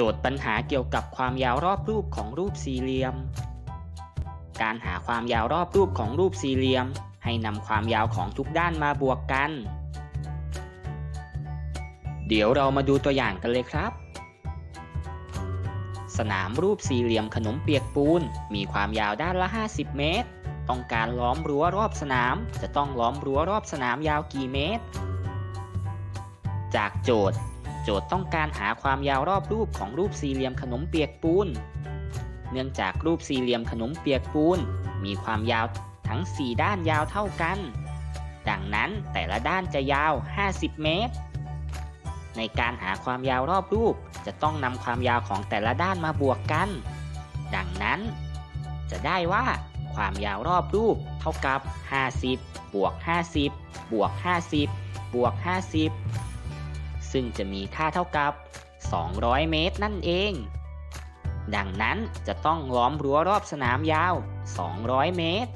โจทย์ปัญหาเกี่ยวกับความยาวรอบรูปของรูปสี่เหลี่ยม การหาความยาวรอบรูปของรูปสี่เหลี่ยม ให้นำความยาวของทุกด้านมาบวกกัน เดี๋ยวเรามาดูตัวอย่างกันเลยครับ สนามรูปสี่เหลี่ยมขนมเปียกปูน มีความยาวด้านละ 50 เมตร ต้องการล้อมรั้วรอบสนาม จะต้องล้อมรั้วรอบสนามยาวกี่เมตร จากโจทย์ จทย์ต้องการหาความยาวรอบรูปของรูปสี่เหลี่ยมขนมเปียกปูน เนื่องจากรูปสี่เหลี่ยมขนมเปียกปูน มีความยาวทั้ง 4 ด้านยาวเท่ากัน ดังนั้นแต่ละด้านจะยาว 50 เมตร ในการหาความยาวรอบรูปจะต้องนำความยาวของแต่ละด้านมาบวกกัน ดังนั้น จะได้ว่า ความยาวรอบรูปเท่ากับ 50 บวก 50 บวก 50 บวก 50 ซึ่งจะมีค่าเท่ากับ 200 เมตรนั่นเอง ดังนั้นจะต้องล้อมรั้วรอบสนามยาว 200 เมตร